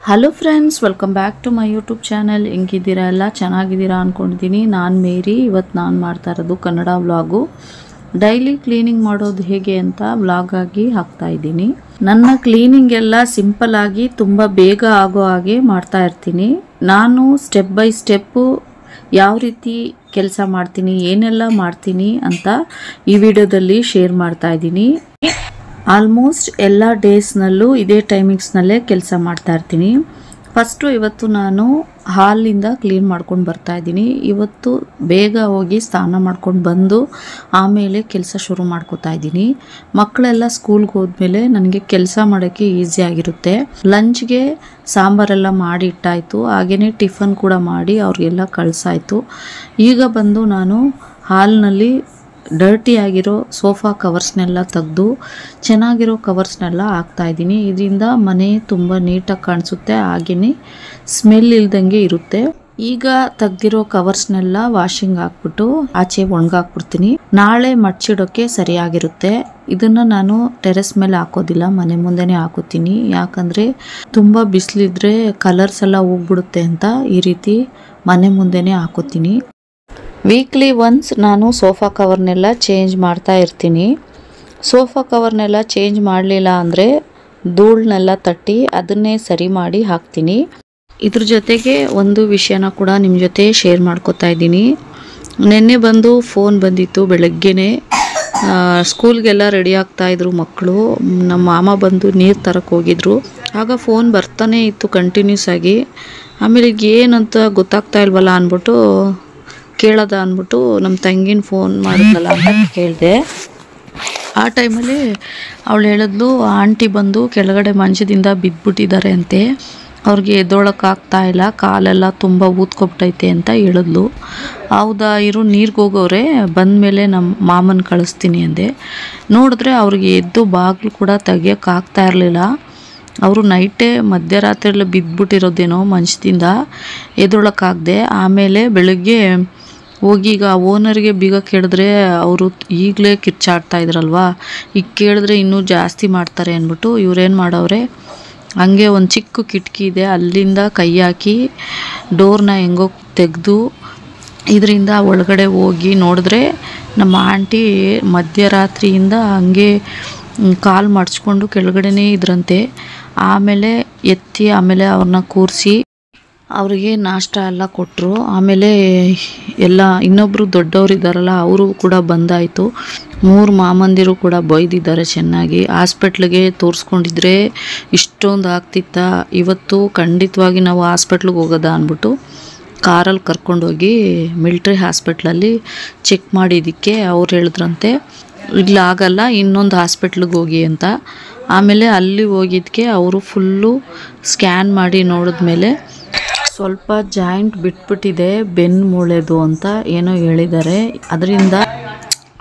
Hello friends welcome back to my YouTube channel ಹೆಂಗಿದ್ದೀರಾ ಎಲ್ಲ? ಚೆನ್ನಾಗಿದ್ದೀರಾ ಅಂದ್ಕೊಂಡಿದ್ದೀನಿ ನಾನು ಮೇರಿ ಇವತ್ತು ನಾನು ಮಾಡ್ತಾ ಇರೋದು ಕನ್ನಡ ವ್ಲಾಗು ಡೈಲಿ ಕ್ಲೀನಿಂಗ್ ಮಾಡೋದು ಹೇಗೆ ಅಂತ ವ್ಲಾಗ್ ಆಗಿ ಹಾಕ್ತಾ ಇದ್ದೀನಿ. ನನ್ನ ಕ್ಲೀನಿಂಗ್ ಎಲ್ಲ ಸಿಂಪಲ್ ಆಗಿ ತುಂಬ ಬೇಗ ಆಗೋ ಹಾಗೆ ಮಾಡ್ತಾ ಇರ್ತೀನಿ. ನಾನು ಸ್ಟೆಪ್ ಬೈ ಸ್ಟೆಪ್ಪು ಯಾವ ರೀತಿ ಕೆಲಸ ಮಾಡ್ತೀನಿ, ಏನೆಲ್ಲ ಮಾಡ್ತೀನಿ ಅಂತ ಈ ವಿಡಿಯೋದಲ್ಲಿ ಶೇರ್ ಮಾಡ್ತಾ ಇದ್ದೀನಿ. ಆಲ್ಮೋಸ್ಟ್ ಎಲ್ಲ ಡೇಸ್ನಲ್ಲೂ ಇದೇ ಟೈಮಿಂಗ್ಸ್ನಲ್ಲೇ ಕೆಲಸ ಮಾಡ್ತಾ ಇರ್ತೀನಿ. ಫಸ್ಟು ಇವತ್ತು ನಾನು ಹಾಲಿಂದ ಕ್ಲೀನ್ ಮಾಡ್ಕೊಂಡು ಬರ್ತಾ ಇದ್ದೀನಿ. ಇವತ್ತು ಬೇಗ ಹೋಗಿ ಸ್ನಾನ ಮಾಡ್ಕೊಂಡು ಬಂದು ಆಮೇಲೆ ಕೆಲಸ ಶುರು ಮಾಡ್ಕೋತಾ ಇದ್ದೀನಿ. ಮಕ್ಕಳೆಲ್ಲ ಸ್ಕೂಲ್ಗೆ ಹೋದ್ಮೇಲೆ ನನಗೆ ಕೆಲಸ ಮಾಡೋಕ್ಕೆ ಈಸಿ ಆಗಿರುತ್ತೆ. ಲಂಚ್ಗೆ ಸಾಂಬಾರೆಲ್ಲ ಮಾಡಿ ಇಟ್ಟಾಯಿತು. ಹಾಗೆಯೇ ಟಿಫನ್ ಕೂಡ ಮಾಡಿ ಅವ್ರಿಗೆಲ್ಲ ಕಳಿಸಾಯಿತು. ಈಗ ಬಂದು ನಾನು ಹಾಲ್ನಲ್ಲಿ ಡರ್ಟಿ ಆಗಿರೋ ಸೋಫಾ ಕವರ್ಸ್ನೆಲ್ಲ ತೆಗೆದು ಚೆನ್ನಾಗಿರೋ ಕವರ್ಸ್ನೆಲ್ಲ ಹಾಕ್ತಾಯಿದ್ದೀನಿ ಇದರಿಂದ ಮನೆ ತುಂಬ ನೀಟಾಗಿ ಕಾಣಿಸುತ್ತೆ ಹಾಗೆಯೇ ಸ್ಮೆಲ್ ಇಲ್ದಂಗೆ ಇರುತ್ತೆ. ಈಗ ತೆಗ್ದಿರೋ ಕವರ್ಸ್ನೆಲ್ಲ ವಾಷಿಂಗ್ ಹಾಕ್ಬಿಟ್ಟು ಆಚೆ ಒಣಗಾಕ್ಬಿಡ್ತೀನಿ. ನಾಳೆ ಮಡ್ಚಿಡೋಕ್ಕೆ ಸರಿಯಾಗಿರುತ್ತೆ. ಇದನ್ನು ನಾನು ಟೆರೆಸ್ ಮೇಲೆ ಹಾಕೋದಿಲ್ಲ, ಮನೆ ಮುಂದೆನೇ ಹಾಕೋತೀನಿ. ಯಾಕಂದರೆ ತುಂಬ ಬಿಸಿಲಿದ್ರೆ ಕಲರ್ಸ್ ಎಲ್ಲ ಹೋಗ್ಬಿಡುತ್ತೆ ಅಂತ ಈ ರೀತಿ ಮನೆ ಮುಂದೆನೇ ಹಾಕೋತೀನಿ. ವೀಕ್ಲಿ ಒನ್ಸ್ ನಾನು ಸೋಫಾ ಕವರ್ನೆಲ್ಲ ಚೇಂಜ್ ಮಾಡ್ತಾ ಇರ್ತೀನಿ. ಸೋಫಾ ಕವರ್ನೆಲ್ಲ ಚೇಂಜ್ ಮಾಡಲಿಲ್ಲ ಅಂದರೆ ಧೂಳನ್ನೆಲ್ಲ ತಟ್ಟಿ ಅದನ್ನೇ ಸರಿ ಮಾಡಿ ಹಾಕ್ತೀನಿ. ಇದ್ರ ಜೊತೆಗೆ ಒಂದು ವಿಷಯನ ಕೂಡ ನಿಮ್ಮ ಜೊತೆ ಶೇರ್ ಮಾಡ್ಕೋತಾ ಇದ್ದೀನಿ. ನಿನ್ನೆ ಬಂದು ಫೋನ್ ಬಂದಿತ್ತು ಬೆಳಗ್ಗೆನೆ. ಸ್ಕೂಲ್ಗೆಲ್ಲ ರೆಡಿ ಆಗ್ತಾಯಿದ್ರು ಮಕ್ಕಳು ನಮ್ಮ ಮಾಮ ಬಂದು ನೀರು ತರಕ್ಕೆ ಹೋಗಿದ್ರು. ಆಗ ಫೋನ್ ಬರ್ತಾನೆ ಇತ್ತು ಕಂಟಿನ್ಯೂಸ್ ಆಗಿ. ಆಮೇಲೆ ಏನಂತ ಗೊತ್ತಾಗ್ತಾ ಇಲ್ವಲ್ಲ ಅಂದ್ಬಿಟ್ಟು ಕೇಳೋದ ಅಂದ್ಬಿಟ್ಟು ನಮ್ಮ ತಂಗಿನ ಫೋನ್ ಮಾಡಿದ್ನಲ್ಲ ಅಂತ ಕೇಳಿದೆ. ಆ ಟೈಮಲ್ಲಿ ಅವಳು ಹೇಳಿದ್ಲು, ಆಂಟಿ ಬಂದು ಕೆಳಗಡೆ ಮಂಚದಿಂದ ಬಿದ್ದುಬಿಟ್ಟಿದ್ದಾರೆ ಅಂತೆ. ಅವ್ರಿಗೆ ಎದ್ದೊಳಕ್ಕಾಗ್ತಾ ಇಲ್ಲ, ಕಾಲೆಲ್ಲ ತುಂಬ ಊದ್ಕೊಬಿಟ್ಟೈತೆ ಅಂತ ಹೇಳಿದ್ಲು. ಹೌದಾ ಇರು, ನೀರಿಗೆ ಹೋಗೋರೆ, ಬಂದಮೇಲೆ ನಮ್ಮ ಮಾಮನ ಕಳಿಸ್ತೀನಿ ಅಂದೆ. ನೋಡಿದ್ರೆ ಅವ್ರಿಗೆ ಎದ್ದು ಬಾಗಿಲು ಕೂಡ ತೆಗಿಯೋಕ್ಕಾಗ್ತಾ ಇರಲಿಲ್ಲ. ಅವರು ನೈಟೇ ಮಧ್ಯರಾತ್ರಿಯಲ್ಲಿ ಬಿದ್ದುಬಿಟ್ಟಿರೋದೇನೋ ಮಂಚದಿಂದ ಎದ್ದೊಳಕ್ಕಾಗದೆ ಆಮೇಲೆ ಬೆಳಗ್ಗೆ ಹೋಗಿ ಈಗ ಓನರ್ಗೆ ಬೀಗ ಕೇಳಿದ್ರೆ ಅವರು ಈಗಲೇ ಕಿರ್ಚಾಡ್ತಾ ಇದ್ರಲ್ವಾ? ಈಗ ಕೇಳಿದ್ರೆ ಇನ್ನೂ ಜಾಸ್ತಿ ಮಾಡ್ತಾರೆ ಅಂದ್ಬಿಟ್ಟು ಇವ್ರೇನು ಮಾಡವ್ರೆ? ಹಂಗೆ ಒಂದು ಚಿಕ್ಕ ಕಿಟಕಿ ಇದೆ, ಅಲ್ಲಿಂದ ಕೈ ಹಾಕಿ ಡೋರ್ನ ಹೆಂಗೋ ತೆಗೆದು ಇದರಿಂದ ಒಳಗಡೆ ಹೋಗಿ ನೋಡಿದ್ರೆ ನಮ್ಮ ಆಂಟಿ ಮಧ್ಯರಾತ್ರಿಯಿಂದ ಹಂಗೆ ಕಾಲ್ ಮಾಡಿಸ್ಕೊಂಡು ಕೆಳಗಡೆನೇ ಇದ್ರಂತೆ. ಆಮೇಲೆ ಎತ್ತಿ ಆಮೇಲೆ ಅವ್ರನ್ನ ಕೂರಿಸಿ ಅವರಿಗೆ ನಾಷ್ಟ ಎಲ್ಲ ಕೊಟ್ಟರು ಆಮೇಲೆ ಎಲ್ಲ ಇನ್ನೊಬ್ಬರು ದೊಡ್ಡವರು ಇದ್ದಾರಲ್ಲ, ಅವರು ಕೂಡ ಬಂದಾಯಿತು. ಮೂರು ಮಾಮಂದಿರು ಕೂಡ ಬೈದಿದ್ದಾರೆ ಚೆನ್ನಾಗಿ. ಹಾಸ್ಪಿಟ್ಲಿಗೆ ತೋರಿಸ್ಕೊಂಡಿದ್ರೆ ಇಷ್ಟೊಂದು ಆಗ್ತಿತ್ತ. ಇವತ್ತು ಖಂಡಿತವಾಗಿ ನಾವು ಹಾಸ್ಪಿಟ್ಲಿಗೆ ಹೋಗೋದಾ ಅಂದ್ಬಿಟ್ಟು ಕಾರಲ್ಲಿ ಕರ್ಕೊಂಡೋಗಿ ಮಿಲ್ಟ್ರಿ ಹಾಸ್ಪಿಟ್ಲಲ್ಲಿ ಚೆಕ್ ಮಾಡಿದ್ದಕ್ಕೆ ಅವ್ರು ಹೇಳಿದ್ರಂತೆ, ಇಲ್ಲ, ಆಗಲ್ಲ, ಇನ್ನೊಂದು ಹಾಸ್ಪಿಟ್ಲಿಗೆ ಹೋಗಿ ಅಂತ. ಆಮೇಲೆ ಅಲ್ಲಿ ಹೋಗಿದ್ದಕ್ಕೆ ಅವರು ಫುಲ್ಲು ಸ್ಕ್ಯಾನ್ ಮಾಡಿ ನೋಡಿದ್ಮೇಲೆ ಸ್ವಲ್ಪ ಜಾಯಿಂಟ್ ಬಿಟ್ಬಿಟ್ಟಿದೆ ಬೆನ್ನು ಮೂಳೆದು ಅಂತ ಏನೋ ಹೇಳಿದ್ದಾರೆ. ಅದರಿಂದ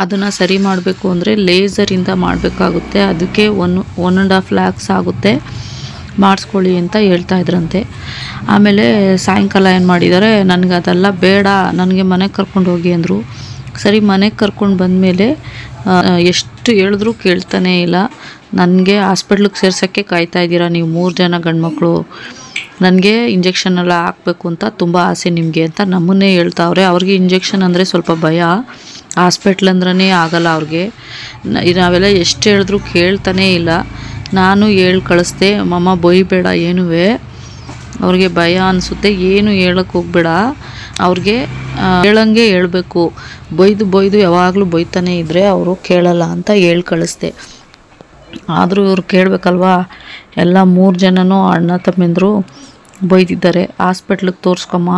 ಅದನ್ನು ಸರಿ ಮಾಡಬೇಕು ಅಂದರೆ ಲೇಸರಿಂದ ಮಾಡಬೇಕಾಗುತ್ತೆ. ಅದಕ್ಕೆ one one and half lakhs ಆಗುತ್ತೆ. ಮಾಡಿಸ್ಕೊಳ್ಳಿ ಅಂತ ಹೇಳ್ತಾ ಇದ್ರಂತೆ. ಆಮೇಲೆ ಸಾಯಂಕಾಲ ಏನು ಮಾಡಿದ್ದಾರೆ, ನನಗೆ ಅದೆಲ್ಲ ಬೇಡ, ನನಗೆ ಮನೆಗೆ ಕರ್ಕೊಂಡು ಹೋಗಿ ಅಂದರು. ಸರಿ, ಮನೆಗೆ ಕರ್ಕೊಂಡು ಬಂದಮೇಲೆ ಎಷ್ಟು ಹೇಳಿದ್ರು ಕೇಳ್ತಾನೇ ಇಲ್ಲ. ನನಗೆ ಹಾಸ್ಪಿಟ್ಲಿಗೆ ಸೇರ್ಸೋಕ್ಕೆ ಕಾಯ್ತಾ ಇದ್ದೀರಾ ನೀವು ಮೂರು ಜನ ಗಂಡ್ಮಕ್ಳು? ನನಗೆ ಇಂಜೆಕ್ಷನ್ ಎಲ್ಲ ಹಾಕಬೇಕು ಅಂತ ತುಂಬ ಆಸೆ ನಿಮಗೆ ಅಂತ ನಮ್ಮನ್ನೇ ಹೇಳ್ತಾವ್ರೆ. ಅವ್ರಿಗೆ ಇಂಜೆಕ್ಷನ್ ಅಂದರೆ ಸ್ವಲ್ಪ ಭಯ. ಹಾಸ್ಪಿಟ್ಲ್ ಅಂದ್ರೇ ಆಗಲ್ಲ ಅವ್ರಿಗೆ. ನಾವೆಲ್ಲ ಎಷ್ಟು ಹೇಳಿದ್ರು ಕೇಳ್ತಾನೇ ಇಲ್ಲ. ನಾನು ಹೇಳಿ, ಕಳಿಸ್ದೆ, ಮಮ್ಮ, ಬೈಬೇಡ, ಏನುವೆ? ಅವ್ರಿಗೆ ಭಯ ಅನಿಸುತ್ತೆ. ಏನು ಹೇಳಕ್ಕೆ ಹೋಗ್ಬೇಡ. ಅವ್ರಿಗೆ ಹೇಳಂಗೆ ಹೇಳಬೇಕು. ಬೈದು ಬೈದು ಯಾವಾಗಲೂ ಬೈತಾನೆ ಇದ್ದರೆ ಅವರು ಕೇಳಲ್ಲ ಅಂತ ಹೇಳಿ, ಕಳಿಸ್ದೆ. ಆದರೂ ಇವ್ರು ಕೇಳಬೇಕಲ್ವಾ? ಎಲ್ಲ ಮೂರು ಜನನೂ ಅಣ್ಣ ತಮ್ಮಂದರು ಬೈದಿದ್ದಾರೆ. ಹಾಸ್ಪಿಟ್ಲಿಗೆ ತೋರಿಸ್ಕೊಮ್ಮ,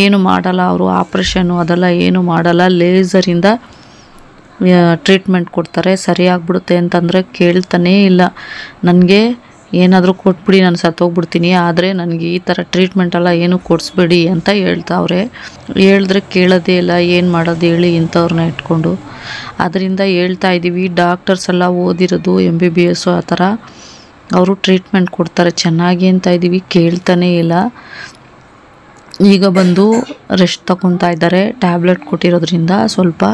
ಏನು ಮಾಡಲ್ಲ ಅವರು ಆಪ್ರೇಷನ್ನು ಅದೆಲ್ಲ ಏನು ಮಾಡಲ್ಲ, ಲೇಸರಿಂದ ಟ್ರೀಟ್ಮೆಂಟ್ ಕೊಡ್ತಾರೆ. ಸರಿಯಾಗ್ಬಿಡುತ್ತೆ ಅಂತಂದರೆ ಕೇಳ್ತಾನೇ ಇಲ್ಲ. ನನಗೆ ಏನಾದರೂ ಕೊಟ್ಬಿಡಿ, ನಾನು ಸತ್ತೋಗ್ಬಿಡ್ತೀನಿ, ಆದರೆ ನನಗೆ ಈ ಥರ ಟ್ರೀಟ್ಮೆಂಟ್ ಎಲ್ಲ ಏನು ಕೊಡಿಸ್ಬೇಡಿ ಅಂತ ಹೇಳ್ತಾವ್ರೆ. ಹೇಳಿದ್ರೆ ಕೇಳೋದೇ ಇಲ್ಲ, ಏನು ಮಾಡೋದು ಹೇಳಿ ಇಂಥವ್ರನ್ನ ಇಟ್ಕೊಂಡು. ಅದರಿಂದ ಹೇಳ್ತಾ ಇದ್ದೀವಿ ಡಾಕ್ಟರ್ಸ್ ಎಲ್ಲ ಓದಿರೋದು ಎಂ ಬಿ ಬಿ ಎಸ್ಸು ಆ ಥರ. ಅವರು ಟ್ರೀಟ್ಮೆಂಟ್ ಕೊಡ್ತಾರೆ. ಚೆನ್ನಾಗಿ ಅಂತ ಇದ್ದೀವಿ ಕೇಳ್ತಾನೇ ಇಲ್ಲ. ಈಗ ಬಂದು ರೆಸ್ಟ್ ತಗೊತಾ ಇದ್ದಾರೆ ಟ್ಯಾಬ್ಲೆಟ್ ಕೊಟ್ಟಿರೋದ್ರಿಂದ ಸ್ವಲ್ಪ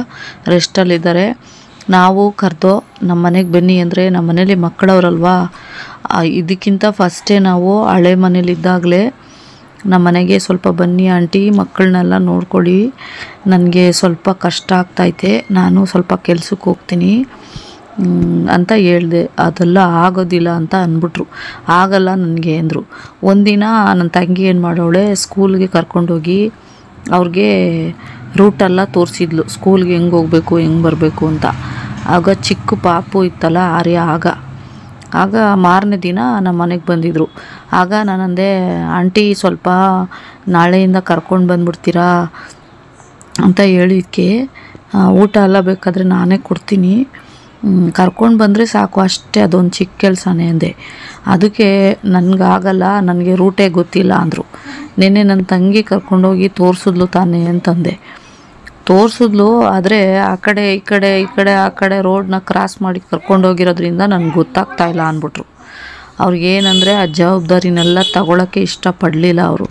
ರೆಸ್ಟಲ್ಲಿದ್ದಾರೆ ನಾವು ಕರೆದೋ ನಮ್ಮ ಮನೆಗೆ ಬನ್ನಿ ಅಂದರೆ ನಮ್ಮ ಮನೇಲಿ ಮಕ್ಕಳವ್ರಲ್ವಾ? ಇದಕ್ಕಿಂತ ಫಸ್ಟೇ ನಾವು ಹಳೆ ಮನೇಲಿದ್ದಾಗಲೇ ನಮ್ಮ ಮನೆಗೆ ಸ್ವಲ್ಪ ಬನ್ನಿ ಆಂಟಿ, ಮಕ್ಕಳನ್ನೆಲ್ಲ ನೋಡ್ಕೊಳ್ಳಿ. ನನಗೆ ಸ್ವಲ್ಪ ಕಷ್ಟ ಆಗ್ತೈತೆ ನಾನು ಸ್ವಲ್ಪ ಕೆಲ್ಸಕ್ಕೆ ಹೋಗ್ತೀನಿ. ಅಂತ ಹೇಳಿದೆ. ಅದೆಲ್ಲ ಆಗೋದಿಲ್ಲ ಅಂತ ಅಂದ್ಬಿಟ್ರು. ಆಗಲ್ಲ ನನಗೆ ಅಂದರು. ಒಂದಿನ ನನ್ನ ತಂಗಿ ಏನು ಮಾಡೋಳೆ ಸ್ಕೂಲ್ಗೆ ಕರ್ಕೊಂಡೋಗಿ ಅವ್ರಿಗೆ ರೂಟೆಲ್ಲ ತೋರಿಸಿದ್ಲು. ಸ್ಕೂಲ್ಗೆ ಹೆಂಗೆ ಹೋಗಬೇಕು, ಹೆಂಗೆ ಬರಬೇಕು ಅಂತ. ಆಗ ಚಿಕ್ಕ ಪಾಪು ಇತ್ತಲ್ಲ, ಆರ್ಯ ಆಗ. ಆಗ ಮಾರನೇ ದಿನ ನಮ್ಮ ಮನೆಗೆ ಬಂದಿದ್ದರು ಆಗ ನಾನಂದೆ, ಆಂಟಿ, ಸ್ವಲ್ಪ ನಾಳೆಯಿಂದ ಕರ್ಕೊಂಡು ಬಂದ್ಬಿಡ್ತೀರಾ? ಅಂತ ಹೇಳಿದ್ಕೆ. ಊಟ ಎಲ್ಲ ಬೇಕಾದರೆ ನಾನೇ ಕೊಡ್ತೀನಿ. ಕರ್ಕೊಂಡು ಬಂದರೆ ಸಾಕು, ಅಷ್ಟೇ, ಅದೊಂದು ಚಿಕ್ಕ ಕೆಲಸನೇ ಅಂದೆ. ಅದಕ್ಕೆ ನನಗಾಗಲ್ಲ, ನನಗೆ ರೂಟೇ ಗೊತ್ತಿಲ್ಲ ಅಂದರು. ನಿನ್ನೆ ನನ್ನ ತಂಗಿ ಕರ್ಕೊಂಡೋಗಿ ತೋರಿಸಿದ್ಲು ತಾನೇ ಅಂತಂದೆ. ತೋರಿಸಿದ್ಲು, ಆದರೆ ಆ ಕಡೆ, ಈ ಕಡೆ ಈ ಕಡೆ, ಆ ಕಡೆ ರೋಡ್ನ ಕ್ರಾಸ್ ಮಾಡಿ ಕರ್ಕೊಂಡೋಗಿರೋದ್ರಿಂದ ನನಗೆ ಗೊತ್ತಾಗ್ತಾ ಇಲ್ಲ ಅಂದ್ಬಿಟ್ರು. ಅವ್ರಿಗೇನಂದರೆ ಆ ಜವಾಬ್ದಾರಿನೆಲ್ಲ ತಗೊಳಕ್ಕೆ ಇಷ್ಟಪಡಲಿಲ್ಲ ಅವರು.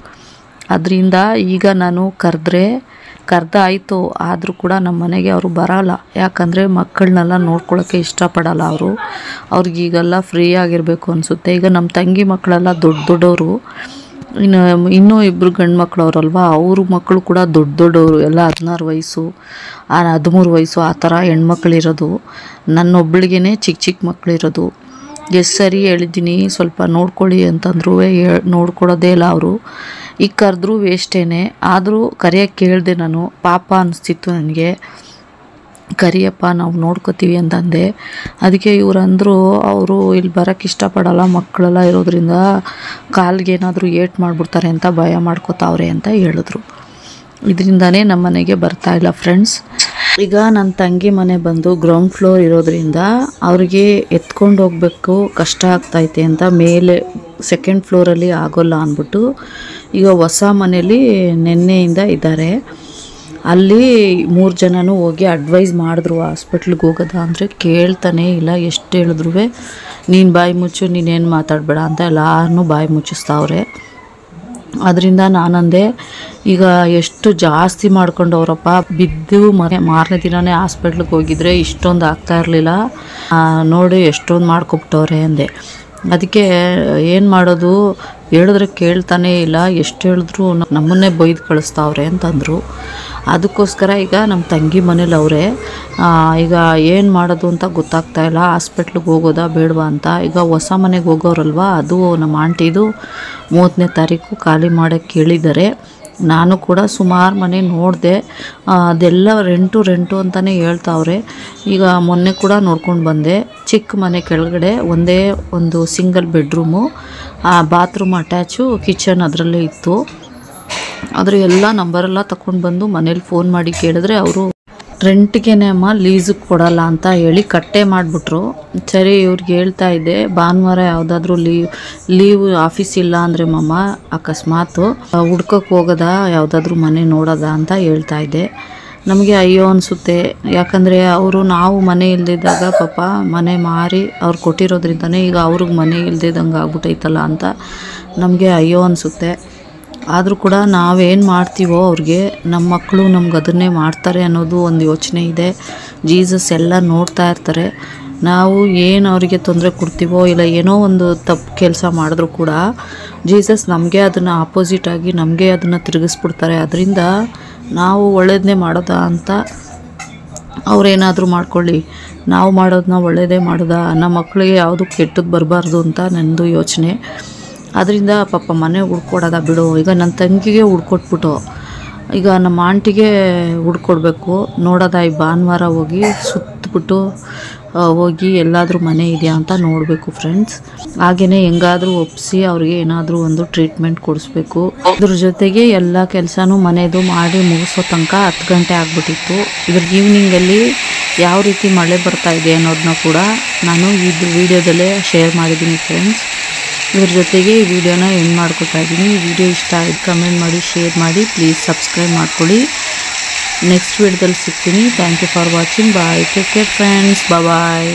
ಅದರಿಂದ ಈಗ ನಾನು ಕರೆದ್ರೆ ಕರೆದಾಯಿತು ಆದರೂ ಕೂಡ ನಮ್ಮ ಮನೆಗೆ ಅವರು ಬರಲ್ಲ. ಯಾಕಂದರೆ ಮಕ್ಕಳನ್ನೆಲ್ಲ ನೋಡ್ಕೊಳ್ಳೋಕ್ಕೆ ಇಷ್ಟಪಡಲ್ಲ ಅವರು. ಅವ್ರಿಗೀಗೆಲ್ಲ ಫ್ರೀ ಆಗಿರಬೇಕು ಅನಿಸುತ್ತೆ. ಈಗ ನಮ್ಮ ತಂಗಿ ಮಕ್ಕಳೆಲ್ಲ ದೊಡ್ಡ ದೊಡ್ಡವರು ಇನ್ನು, ಇನ್ನೂ ಇಬ್ಬರು ಗಂಡು ಮಕ್ಕಳು ಅವರಲ್ವಾ ಅವ್ರ ಮಕ್ಕಳು ಕೂಡ ದೊಡ್ಡ ದೊಡ್ಡವರು ಎಲ್ಲ ಹದಿನಾರು ವಯಸ್ಸು ಹದಿಮೂರು ವಯಸ್ಸು, ಆ ಥರ ಹೆಣ್ಮಕ್ಳಿರೋದು. ನನ್ನೊಬ್ಳಿಗೇ ಚಿಕ್ಕ ಚಿಕ್ಕ ಮಕ್ಕಳಿರೋದು ಎಷ್ಟು ಸರಿ ಹೇಳಿದ್ದೀನಿ, ಸ್ವಲ್ಪ ನೋಡ್ಕೊಳ್ಳಿ ಅಂತಂದ್ರು ನೋಡ್ಕೊಡೋದೇ ಇಲ್ಲ ಅವರು. ಈಗ ಕರೆದ್ರೂ ವೇಸ್ಟೇನೆ ಆದರೂ ಕರೆಯೋಕ್ಕೆ ಕೇಳಿದೆ ನಾನು, ಪಾಪ ಅನಿಸ್ತಿತ್ತು ನನಗೆ. ಕರಿಯಪ್ಪ, ನಾವು ನೋಡ್ಕೋತೀವಿ ಅಂತಂದೆ. ಅದಕ್ಕೆ ಇವ್ರು ಅವರು ಇಲ್ಲಿ ಬರೋಕ್ಕೆ ಇಷ್ಟಪಡಲ್ಲ ಮಕ್ಕಳೆಲ್ಲ ಇರೋದ್ರಿಂದ ಕಾಲಿಗೆ ಏನಾದರೂ ಏಟ್ ಮಾಡಿಬಿಡ್ತಾರೆ ಅಂತ ಭಯ ಮಾಡ್ಕೋತಾವ್ರೆ ಅಂತ ಹೇಳಿದ್ರು. ಇದರಿಂದನೇ ನಮ್ಮ ಮನೆಗೆ ಬರ್ತಾ ಇಲ್ಲ ಫ್ರೆಂಡ್ಸ್. ಈಗ ನನ್ನ ತಂಗಿ ಮನೆ ಬಂದು ಗ್ರೌಂಡ್ ಫ್ಲೋರ್ ಇರೋದ್ರಿಂದ ಅವ್ರಿಗೆ ಎತ್ಕೊಂಡು ಹೋಗಬೇಕು, ಕಷ್ಟ ಆಗ್ತೈತೆ ಅಂತ ಮೇಲೆ ಸೆಕೆಂಡ್ ಫ್ಲೋರಲ್ಲಿ ಆಗೋಲ್ಲ ಅಂದ್ಬಿಟ್ಟು ಈಗ ಹೊಸ ಮನೇಲಿ ನಿನ್ನೆಯಿಂದ ಇದ್ದಾರೆ. ಅಲ್ಲಿ ಮೂರು ಜನನೂ ಹೋಗಿ ಅಡ್ವೈಸ್ ಮಾಡಿದ್ರು ಹಾಸ್ಪಿಟ್ಲಿಗೆ ಹೋಗೋದ ಅಂದರೆ ಕೇಳ್ತಾನೆ ಇಲ್ಲ, ಎಷ್ಟು ಹೇಳಿದ್ರು ನೀನು ಬಾಯಿ ಮುಚ್ಚು, ನೀನೇನು ಮಾತಾಡಬೇಡ ಅಂತ ಎಲ್ಲಾರನ್ನೂ ಬಾಯಿ ಮುಚ್ಚಿಸ್ತಾವ್ರೆ. ಅದರಿಂದ ನಾನಂದೆ, ಈಗ ಎಷ್ಟು ಜಾಸ್ತಿ ಮಾಡ್ಕೊಂಡವ್ರಪ್ಪ, ಬಿದ್ದು ಮನೆ, ಮಾರನೇ ದಿನನೇ ಹಾಸ್ಪಿಟ್ಲಿಗೆ ಹೋಗಿದ್ರೆ ಇಷ್ಟೊಂದು ಆಗ್ತಾ ಇರಲಿಲ್ಲ. ನೋಡಿ ಎಷ್ಟೊಂದು ಮಾಡ್ಕೊಬಿಟ್ಟವ್ರೆ ಅಂದೆ. ಅದಕ್ಕೆ ಏನು ಮಾಡೋದು? ಹೇಳಿದ್ರೆ ಕೇಳ್ತಾನೇ ಇಲ್ಲ. ಎಷ್ಟು ಹೇಳಿದ್ರು ನಮ್ಮನ್ನೇ ಬೈದು ಕಳಿಸ್ತಾವ್ರೆ ಅಂತಂದರು. ಅದಕ್ಕೋಸ್ಕರ ಈಗ ನಮ್ಮ ತಂಗಿ ಮನೇಲಿ ಅವರೇ ಈಗ ಏನು ಮಾಡೋದು ಅಂತ ಗೊತ್ತಾಗ್ತಾ ಇಲ್ಲ. ಹಾಸ್ಪಿಟ್ಲಿಗೆ ಹೋಗೋದಾ ಬೇಡವಾ ಅಂತ. ಈಗ ಹೊಸ ಮನೆಗೆ ಹೋಗೋರಲ್ವಾ? ಅದು ನಮ್ಮ ಆಂಟಿದು ಮೂವತ್ತನೇ ತಾರೀಕು ಖಾಲಿ ಮಾಡೋಕ್ಕೆ ಹೇಳಿದ್ದಾರೆ. ನಾನು ಕೂಡ ಸುಮಾರು ಮನೆ ನೋಡಿದೆ ಅದೆಲ್ಲ ರೆಂಟು ರೆಂಟು ಅಂತಲೇ ಹೇಳ್ತಾವ್ರೆ. ಈಗ ಮೊನ್ನೆ ಕೂಡ ನೋಡ್ಕೊಂಡು ಬಂದೆ. ಚಿಕ್ಕ ಮನೆ ಕೆಳಗಡೆ ಒಂದೇ ಒಂದು single bedroom bathroom attach, kitchen ಅದರಲ್ಲೇ ಇತ್ತು. ಆದರೆ ಎಲ್ಲ ನಂಬರೆಲ್ಲ ತಗೊಂಡು ಬಂದು ಮನೇಲಿ ಫೋನ್ ಮಾಡಿ ಕೇಳಿದ್ರೆ ಅವರು ರೆಂಟ್ಗೆನೆ ಅಮ್ಮ ಲೀಸಿಗೆ ಕೊಡಲ್ಲ ಅಂತ ಹೇಳಿ ಕಟ್ಟೆ ಮಾಡಿಬಿಟ್ರು. ಸರಿ, ಇವ್ರಿಗೆ ಹೇಳ್ತಾ ಇದ್ದೆ, ಭಾನುವಾರ ಯಾವುದಾದ್ರೂ ಲೀವ್ ಲೀವ್ ಆಫೀಸ್ ಇಲ್ಲ ಅಂದರೆ ಮಮ್ಮ ಅಕಸ್ಮಾತು ಹುಡ್ಕಕ್ಕೆ ಹೋಗೋದಾ, ಯಾವುದಾದ್ರೂ ಮನೆ ನೋಡೋದಾ ಅಂತ ಹೇಳ್ತಾ ಇದ್ದೆ. ನಮಗೆ ಅಯ್ಯೋ ಅನಿಸುತ್ತೆ. ಯಾಕಂದರೆ ಅವರು ನಾವು ಮನೆ ಇಲ್ಲದಿದ್ದಾಗ ಪಾಪ ಮನೆ ಮಾರಿ ಅವ್ರು ಕೊಟ್ಟಿರೋದ್ರಿಂದನೇ ಈಗ ಅವ್ರಿಗೆ ಮನೆ ಇಲ್ಲದಿದ್ದಂಗೆ ಆಗ್ಬಿಟ್ಟೈತಲ್ಲ ಅಂತ ನಮಗೆ ಅಯ್ಯೋ ಅನಿಸುತ್ತೆ. ಆದರೂ ಕೂಡ ನಾವೇನು ಮಾಡ್ತೀವೋ ಅವ್ರಿಗೆ ನಮ್ಮ ಮಕ್ಕಳು ನಮ್ಗೆ ಅದನ್ನೇ ಮಾಡ್ತಾರೆ ಅನ್ನೋದು ಒಂದು ಯೋಚನೆ ಇದೆ. ಜೀಸಸ್ ಎಲ್ಲ ನೋಡ್ತಾ ಇರ್ತಾರೆ. ನಾವು ಏನು ಅವರಿಗೆ ತೊಂದರೆ ಕೊಡ್ತೀವೋ ಇಲ್ಲ ಏನೋ ಒಂದು ತಪ್ಪು ಕೆಲಸ ಮಾಡಿದ್ರು ಕೂಡ ಜೀಸಸ್ ನಮಗೆ ಅದನ್ನು ಆಪೋಸಿಟ್ ಆಗಿ ನಮಗೆ ಅದನ್ನು ತಿರುಗಿಸ್ಬಿಡ್ತಾರೆ. ಅದರಿಂದ ನಾವು ಒಳ್ಳೇದನ್ನೇ ಮಾಡೋದಾ ಅಂತ ಅವ್ರೇನಾದರೂ ಮಾಡ್ಕೊಳ್ಳಿ. ನಾವು ಮಾಡೋದನ್ನ ಒಳ್ಳೆಯದೇ ಮಾಡೋದಾ? ನಮ್ಮ ಮಕ್ಕಳಿಗೆ ಯಾವುದು ಕೆಟ್ಟದ್ದು ಬರಬಾರ್ದು ಅಂತ ನನ್ನದು ಯೋಚನೆ. ಅದರಿಂದ ಪಾಪ ಮನೆ ಹುಡ್ಕೊಡೋದ ಬಿಡು. ಈಗ ನನ್ನ ತಂಗಿಗೆ ಹುಡ್ಕೊಟ್ಬಿಟ್ಟು, ಈಗ ನಮ್ಮ ಆಂಟಿಗೆ ಹುಡ್ಕೊಡ್ಬೇಕು. ನೋಡೋದ ಈ ಭಾನುವಾರ ಹೋಗಿ ಸುತ್ತಬಿಟ್ಟು ಹೋಗಿ ಎಲ್ಲಾದರೂ ಮನೆ ಇದೆಯಾ ಅಂತ ನೋಡಬೇಕು ಫ್ರೆಂಡ್ಸ್ ಹಾಗೆಯೇ ಹೆಂಗಾದರೂ ಒಪ್ಪಿಸಿ ಅವ್ರಿಗೆ ಏನಾದರೂ ಒಂದು ಟ್ರೀಟ್ಮೆಂಟ್ ಕೊಡಿಸ್ಬೇಕು. ಇದ್ರ ಜೊತೆಗೆ ಎಲ್ಲ ಕೆಲಸನೂ ಮನೆದು ಮಾಡಿ ಮುಗಿಸೋ ತನಕ ಹತ್ತು ಗಂಟೆ ಆಗಿಬಿಟ್ಟಿತ್ತು. ಇದ್ರ ಈವ್ನಿಂಗಲ್ಲಿ ಯಾವ ರೀತಿ ಮಳೆ ಬರ್ತಾ ಇದೆ ಅನ್ನೋದನ್ನ ಕೂಡ ನಾನು ಇದು ವಿಡಿಯೋದಲ್ಲೇ ಶೇರ್ ಮಾಡಿದ್ದೀನಿ ಫ್ರೆಂಡ್ಸ್ ಇದ್ರ ಜೊತೆಗೆ ಈ ವಿಡಿಯೋನ ಎಂಡ್ ಮಾಡ್ಕೊತಾ ಇದ್ದೀನಿ. ಈ ವಿಡಿಯೋ ಇಷ್ಟ ಆಯಿತು, ಕಮೆಂಟ್ ಮಾಡಿ, ಶೇರ್ ಮಾಡಿ, ಪ್ಲೀಸ್ ಸಬ್ಸ್ಕ್ರೈಬ್ ಮಾಡ್ಕೊಳ್ಳಿ. ನೆಕ್ಸ್ಟ್ ವಿಡಿಯೋದಲ್ಲಿ ಸಿಗ್ತೀನಿ. Thank you for watching bye take care friends bye